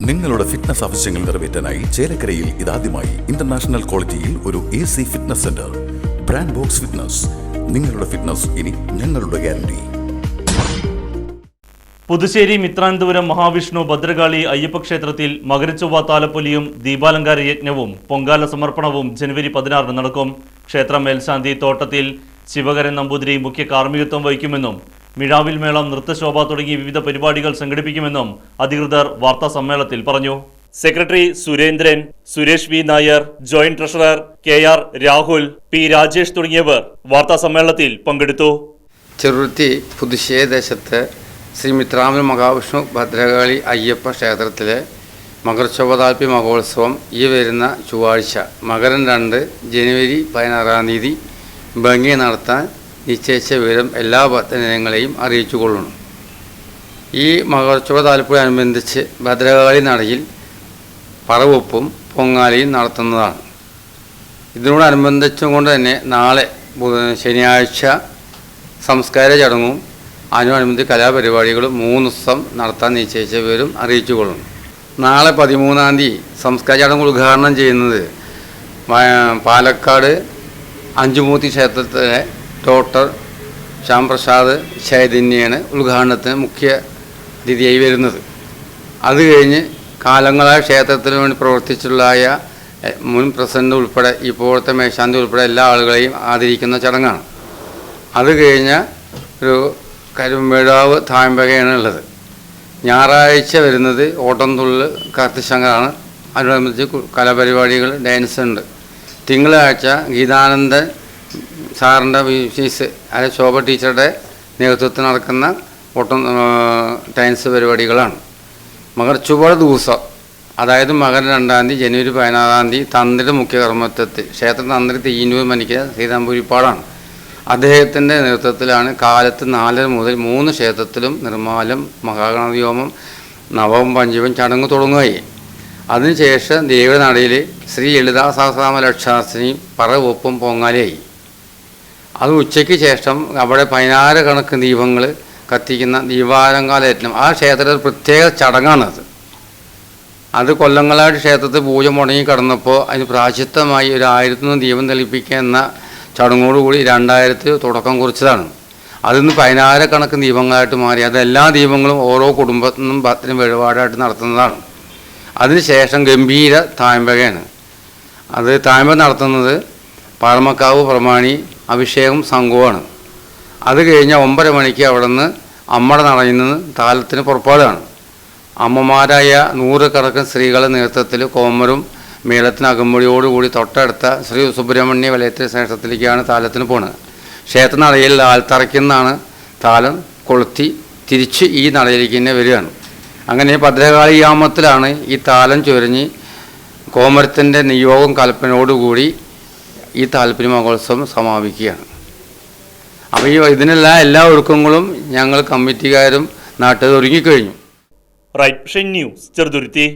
നിങ്ങളുടെ ഫിറ്റ്നസ് ആവശ്യങ്ങൾ നിറവേറ്റാനായി ചേലക്കരയിൽ ഇതാദ്യമായി ഇന്റർനാഷണൽ ക്വാളിറ്റിയിൽ ഒരു A C fitness centre brand box fitness നിങ്ങളുടെ ഫിറ്റ്നസ് ഇനി ഞങ്ങളുടെ ഗ്യാരണ്ടി പുതുശ്ശേരി മിത്രാനന്തപുരം മഹാവിഷ്ണു ഭദ്രകാളി അയ്യപ്പക്ഷേത്രത്തിൽ മകരച്ചൊവ്വ താലപ്പൊലിയും ദീപാലങ്കാര യജ്ഞവും പൊങ്കാല സമർപ്പണവും ജനുവരി പതിനാറിന് നടക്കും. ക്ഷേത്ര മേൽശാന്തി തോട്ടത്തിൽ ശിവകരൻ നമ്പൂതിരി മുഖ്യ കാർമ്മികത്വം വഹിക്കുമെന്നും മിഴാവിൽ മേളം നൃത്തശോഭ തുടങ്ങി വിവിധ പരിപാടികൾ സംഘടിപ്പിക്കുമെന്നും അധികൃതർ വാർത്താ സമ്മേളനത്തിൽ പറഞ്ഞു. Secretary Surendran Suresh V. Nair joint treasurer K. R. Rahul P. Rajesh തുടങ്ങിയവർ വാർത്താ സമ്മേളനത്തിൽ പങ്കെടുത്തു. ചെറുത്തി പുതുശ്ശേരി ദേശത്ത് ശ്രീ മിത്രാമൻ മഹാവിഷ്ണു ഭദ്രകാളി അയ്യപ്പ ക്ഷേത്രത്തിലെ മകർശോഭതാൽപ്പി മഹോത്സവം ഈ വരുന്ന ചൊവ്വാഴ്ച മകരം രണ്ട് ജനുവരി പതിനാറാം തീയതി ഭംഗി നടത്താൻ നിശ്ചയിച്ച വിവരം എല്ലാ ഭക്തജനങ്ങളെയും അറിയിച്ചു കൊള്ളുന്നു. ഈ മകർച്ചോപതാൽപ്പിനോടനുബന്ധിച്ച് ഭദ്രകാളി നടയിൽ പറവൊപ്പും പൊങ്ങാലയും നടത്തുന്നതാണ്. ഇതിനോടനുബന്ധിച്ചും കൊണ്ട് തന്നെ നാളെ ശനിയാഴ്ച സംസ്കാര ചടങ്ങും അതിനോടനുബന്ധിച്ച് കലാപരിപാടികളും മൂന്ന് ദിവസം നടത്താൻ നിശ്ചയിച്ച വിവരം അറിയിച്ചു കൊള്ളുന്നു. നാളെ പതിമൂന്നാം തീയതി സംസ്കാര ചടങ്ങ് ഉദ്ഘാടനം ചെയ്യുന്നത് പാലക്കാട് അഞ്ചുമൂർത്തി ക്ഷേത്രത്തിലെ ഡോക്ടർ ശ്യാംപ്രസാദ് ചൈതന്യാണ് ഉദ്ഘാടനത്തിന് മുഖ്യ അതിഥിയായി വരുന്നത്. അത് കഴിഞ്ഞ് കാലങ്ങളായി ക്ഷേത്രത്തിന് വേണ്ടി പ്രവർത്തിച്ചുള്ളതായ മുൻ പ്രസിഡന്റ് ഉൾപ്പെടെ ഇപ്പോഴത്തെ മേശാന്തി ഉൾപ്പെടെ എല്ലാ ആളുകളെയും ആദരിക്കുന്ന ചടങ്ങാണ്. അത് കഴിഞ്ഞ ഒരു കരുമ്പേടാവ് താമ്പകയാണ് ഉള്ളത്. ഞായറാഴ്ച വരുന്നത് ഓട്ടംതുള്ള് കാർത്തിശങ്കറാണ്. അതിനോടനുബന്ധിച്ച് കലാപരിപാടികൾ ഡാൻസ് ഉണ്ട്. തിങ്കളാഴ്ച ഗീതാനന്ദൻ സാറിന്റെ ഫീസ് അതായത് ശോഭ ടീച്ചറുടെ നേതൃത്വത്തിൽ നടക്കുന്ന ഓട്ടം ടൈൻസ് പരിപാടികളാണ്. മകർ ചുവട ദിവസം അതായത് മകൻ രണ്ടാം തീയതി ജനുവരി പതിനാറാം തീയതി തന്ത്രി മുഖ്യ കർമ്മത്വത്തിൽ ക്ഷേത്ര തന്ത്രി തീന്നൂർ മണിക്ക് ശ്രീതാംപൂരിപ്പാടാണ് അദ്ദേഹത്തിന്റെ നേതൃത്വത്തിലാണ് കാലത്ത് നാലര മുതൽ മൂന്ന് ക്ഷേത്രത്തിലും നിർമ്മാലം മഹാഗണവ്യോമം നവവും പഞ്ചവും ചടങ്ങ് തുടങ്ങുകയായി അതിനുശേഷം ദേവനടയിൽ ശ്രീ ലളിതാ സഹസ്രാമ ലക്ഷാസിനി പറവൊപ്പം പൊങ്ങാലയായി. അത് ഉച്ചയ്ക്ക് ശേഷം അവിടെ പതിനാറ് കണക്ക് ദീപങ്ങൾ കത്തിക്കുന്ന ദീപാലങ്കാലയറ്റം ആ ക്ഷേത്രത്തിൽ പ്രത്യേക ചടങ്ങാണത്. അത് കൊല്ലങ്ങളായിട്ട് ക്ഷേത്രത്തിൽ പൂജ മുടങ്ങി കടന്നപ്പോൾ അതിന് പ്രാശിത്തമായി ഒരു ആയിരത്തൊന്ന് ദീപം തെളിപ്പിക്കുക എന്ന ചടങ്ങോടുകൂടി രണ്ടായിരത്തിൽ തുടക്കം കുറിച്ചതാണ്. അതിൽ നിന്ന് കണക്ക് ദീപങ്ങളായിട്ട് മാറി. അത് എല്ലാ ദീപങ്ങളും ഓരോ കുടുംബത്തിൽ നിന്നും ഭക്തനും വഴിപാടായിട്ട് നടത്തുന്നതാണ്. അതിനുശേഷം ഗംഭീര താമ്പകയാണ് അത് താമ്പ നടത്തുന്നത് പാറമക്കാവ് പ്രമാണി അഭിഷേകം സംഘവുമാണ്. അത് കഴിഞ്ഞ ഒമ്പര മണിക്ക് അവിടെ നിന്ന് അമ്മട നടയിൽ താലത്തിന് പുറപ്പാടാണ്. അമ്മമാരായ നൂറുകണക്കിന് സ്ത്രീകളുടെ നേതൃത്വത്തിൽ കോമരും മേളത്തിന് അകമ്പടിയോടുകൂടി തൊട്ടടുത്ത ശ്രീ സുബ്രഹ്മണ്യ വലയത്തിലെ ക്ഷേത്രത്തിലേക്കാണ് താലത്തിന് പോണത്. ക്ഷേത്ര നടയിൽ ആൽത്തറയ്ക്കുന്നാണ് താലം കൊളുത്തി തിരിച്ച് ഈ നടയിലേക്ക് തന്നെ വരികയാണ്. അങ്ങനെ ഭദ്രകാളിയാമത്തിലാണ് ഈ താലം ചൊരിഞ്ഞ് കോമരത്തിന്റെ നിയോഗം കൽപ്പനയോടുകൂടി ഈ താല്പര്യ മഹോത്സവം സമാപിക്കുകയാണ്. അപ്പോൾ ഈ ഇതിനെല്ലാം എല്ലാ ഒരുക്കങ്ങളും ഞങ്ങൾ കമ്മിറ്റിക്കാരും നാട്ടിൽ ഒരുങ്ങിക്കഴിഞ്ഞു. Right news Cheruthuruthy.